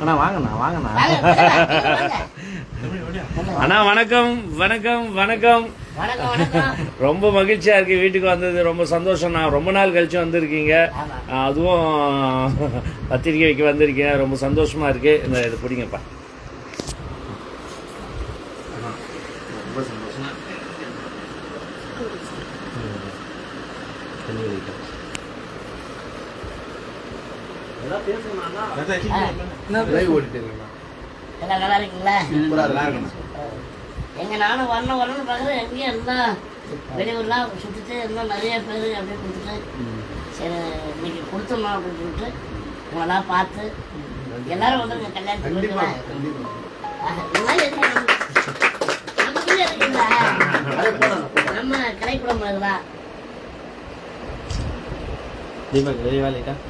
அண்ணா வாங்கண்ணா வாங்கண்ணா. வாங்க, அண்ணா வணக்கம் வணக்கம் வணக்கம். வணக்கம் வணக்கம். ரொம்ப மகிழ்ச்சியா இருக்கு வீட்டுக்கு வந்தது. ரொம்ப சந்தோஷம் நான் ரொம்ப நாள் கழிச்சு வந்திருக்கீங்க. அதுவும் பத்திரிக்கை வைக்க வந்திருக்கீங்க. ரொம்ப சந்தோஷமா இருக்கு. இந்த இது பிடிங்கப்பா. ரொம்ப சந்தோஷமா. எல்லாம் நல்லா இருக்கீங்களா? சூப்பரா இருக்கு. எங்க நானும் வரணும் வரணும்னு பார்க்குறேன் எங்கேயும் எல்லாம் வெளியூர்லாம் சுற்றிட்டு இன்னும் நிறைய பேர் அப்படியே கொடுத்துட்டு சரி இன்னைக்கு கொடுத்துடணும் அப்படின்னு சொல்லிட்டு உங்களெல்லாம் பார்த்து எல்லாரும் வந்துருங்க கல்யாணத்துக்கு நம்ம கலைக்குளம் அதுதான் தீபக் வெளியே லைட்டா பத்திரிக்கை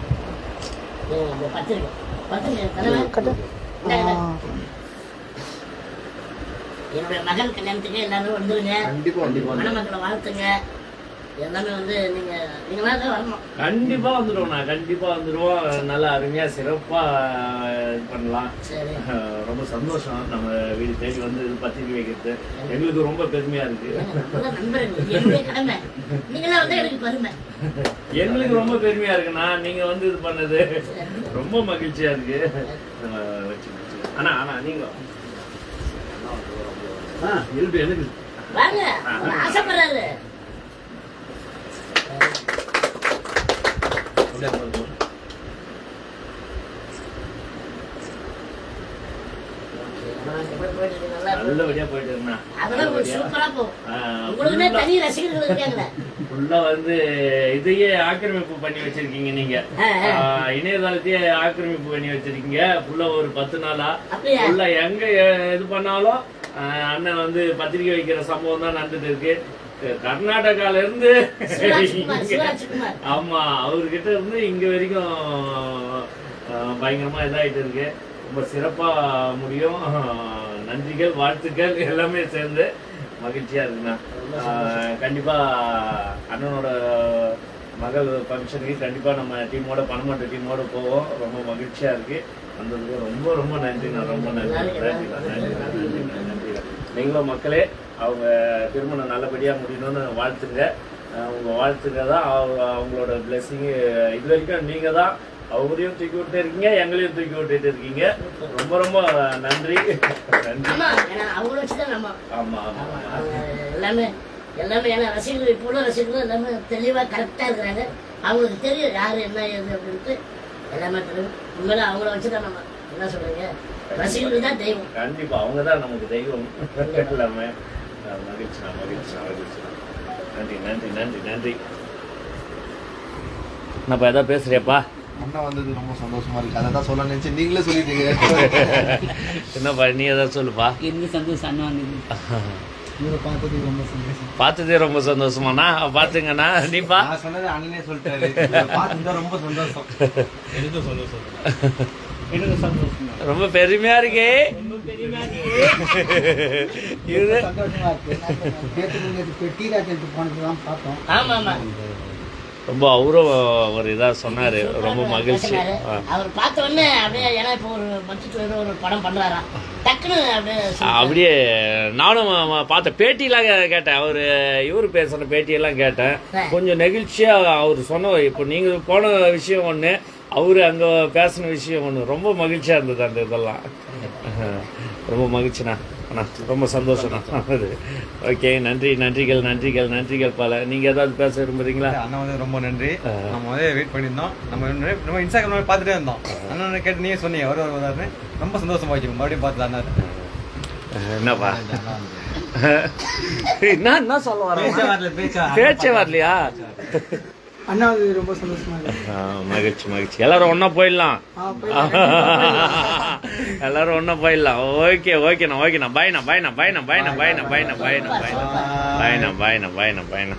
பத்திரிக்கை தலைவர் இந்தாங்க. என்னுடைய மகன் கல்யாணத்துக்கு எல்லாரும் வந்துருங்க மணமக்களை வாழ்த்துங்க எல்லாமே வந்து நீங்க தான் வரணும் கண்டிப்பா வந்துடுவோம் நான் கண்டிப்பா வந்துடுவோம் நல்லா அருமையா சிறப்பா இது பண்ணலாம். சந்தோஷம் நம்ம வீடு தேடி வந்து இது பத்திரிக்கை வைக்கிறது. எங்களுக்கு ரொம்ப பெருமையா இருக்கு. எங்களுக்கு ரொம்ப பெருமையா இருக்குண்ணா நீங்க வந்து இது பண்ணது ரொம்ப மகிழ்ச்சியா இருக்கு. அண்ணா அண்ணா நீங்க ஆ இருக்கு எனக்கு. ஆசைப்படுறாரு அப்படியே போடு, போடு. எப்படி போயிட்டு இருக்கு? நல்லா இருக்கு. நல்லபடியா போயிட்டு இருந்தா அதெல்லாம் உங்களுக்கு சூப்பரா போகும் உங்களுக்குன்னே ரசிகர்கள் இருக்காங்களே. ஃபுல்லா வந்து இதையே ஆக்கிரமிப்பு பண்ணி வச்சிருக்கீங்க நீங்க. இணையதளத்தையே ஆக்கிரமிப்பு பண்ணி வச்சிருக்கீங்க. ஃபுல்லா ஒரு பத்து நாளா. ஃபுல்லா எங்க இது பண்ணாலும் அண்ணன் வந்து பத்திரிக்கை வைக்கிற சம்பவம் தான் நடந்துட்டு இருக்கு. கர்நாடகால இருந்து ஆமா அவர்கிட்ட இருந்து இங்க வரைக்கும் பயங்கரமா இதாயிட்டு இருக்கு. ரொம்ப சிறப்பாக முடியும். நன்றிகள் வாழ்த்துக்கள் எல்லாமே சேர்ந்து மகிழ்ச்சியாக இருக்குண்ணா. கண்டிப்பாக அண்ணனோட மகள் ஃபங்க்ஷனுக்கு கண்டிப்பாக நம்ம டீமோட பணமட்ட டீமோட போவோம். ரொம்ப மகிழ்ச்சியாக இருக்குது வந்ததுக்கு ரொம்ப ரொம்ப நன்றிண்ணா. ரொம்ப நன்றி. நன்றிண்ணா. நன்றிண்ணா. நீங்களும் மக்களே அவங்க திருமணம் நல்லபடியாக முடியணும்னு வாழ்த்துங்க. உங்கள் உங்க வாழ்த்துங்க தான். அவங்க அவங்களோட பிளெஸ்ஸிங்கு இது வரைக்கும் நீங்கள் தான் அவரையும் தூக்கி விட்டு இருக்கீங்க எங்களையும் தூக்கி விட்டுட்டு இருக்கீங்க. ரொம்ப ரொம்ப நன்றி. நன்றி. அவங்கள வச்சுதான் நம்ம. ஆமா ஆமா. எல்லாமே எல்லாமே ஏன்னா ரசிகர்கள் இப்போ உள்ள ரசிகர்கள் எல்லாமே தெளிவா கரெக்டா இருக்கிறாங்க. அவங்களுக்கு தெரியும் யாரு என்ன ஏது அப்படின்ட்டு. எல்லாமே தெரியும். உண்மையில அவங்கள வச்சுதான் நம்ம என்ன சொல்றீங்க? ரசிகர்கள் தான் தெய்வம். கண்டிப்பா அவங்க தான் நமக்கு தெய்வம். எல்லாமே. அஹ் மகிழ்ச்சிண்ணா மகிழ்ச்சிண்ணா மகிழ்ச்சிண்ணா நன்றி நன்றி நன்றி நன்றி. நான் ஏதாவது பேசுறியாப்பா? அண்ணா வந்தது ரொம்ப சந்தோஷமா இருக்கு. அதை தான் சொல்ல நினைச்சு நீங்களே சொல்லிட்டீங்க. என்னப்பா நீ ஏதாவது சொல்லுப்பா. எனக்கு சந்தோஷம் அண்ணா வந்தது பார்த்தது ரொம்ப சந்தோஷம். பார்த்ததே ரொம்ப சந்தோஷமாண்ணா. பார்த்துங்கண்ணா நீப்பா. நான் சொன்னது அண்ணனே சொல்லிட்டாரு. ரொம்ப சந்தோஷம். எனக்கு சந்தோஷம். எனக்கு சந்தோஷம் ரொம்ப பெருமையா இருக்கே. இது. சந்தோஷமா இருக்கு. பார்த்தோம். ஆமா ஆமா ரொம்ப அவரும் ஒரு இதா சொன்னாரு. ரொம்ப மகிழ்ச்சி. அவர் பார்த்த உடனே அப்படியே ஏன்னா இப்போ ஒரு ஏதோ ஒரு படம் டக்குன்னு அப்படியே நானும் பார்த்த பேட்டியெல்லாம் கே- கேட்டேன். அவர் இவர் பேசுன பேட்டியெல்லாம் கேட்டேன். கொஞ்சம் நெகிழ்ச்சியா அவர் சொன்ன இப்போ நீங்க போன விஷயம் ஒன்று அவர் அங்க பேசின விஷயம் ஒன்று ரொம்ப மகிழ்ச்சியா இருந்தது அந்த இதெல்லாம். ரொம்ப மகிழ்ச்சிண்ணா. அண்ணா ரொம்ப சந்தோஷம்ண்ணா அது. ஓகே நன்றி நன்றிகள் நன்றிகள் நன்றிகள் பல. நீங்க ஏதாவது பேச விரும்புறீங்களா? அண்ணா வந்து ரொம்ப நன்றி. நம்ம வந்து வெயிட் பண்ணியிருந்தோம். நம்ம நம்ம இன்ஸ்டாகிராம் பார்த்துட்டே இருந்தோம். அண்ணன் கேட்டு நீங்க சொன்னீங்க. ஒரு ஒரு வராருன்னு ரொம்ப சந்தோஷமா வச்சு மறுபடியும் பார்த்து அண்ணா. என்னப்பா? என்ன என்ன சொல்ல பேச்சே வர வரல பேச்சா பேச்சே வரலையா அண்ணா ரொம்ப சந்தோஷமா மகிழ்ச்சி மகிழ்ச்சி. எல்லாரும் ஒண்ணா போயிடலாம். எல்லாரும் ஒண்ணா போயிடலாம். ஓகே ஓகேண்ணா ஓகேண்ணா பாய்ண்ணா பாய்ண்ணா பாய்ண்ணா பாய்ண்ணா பாய்ண்ணா பாய்ண்ணா பாய்ண்ணா பாய்ண்ணா பாய்ண்ணா பாய்ண்ணா பாய்ண்ணா பாய்ண்ணா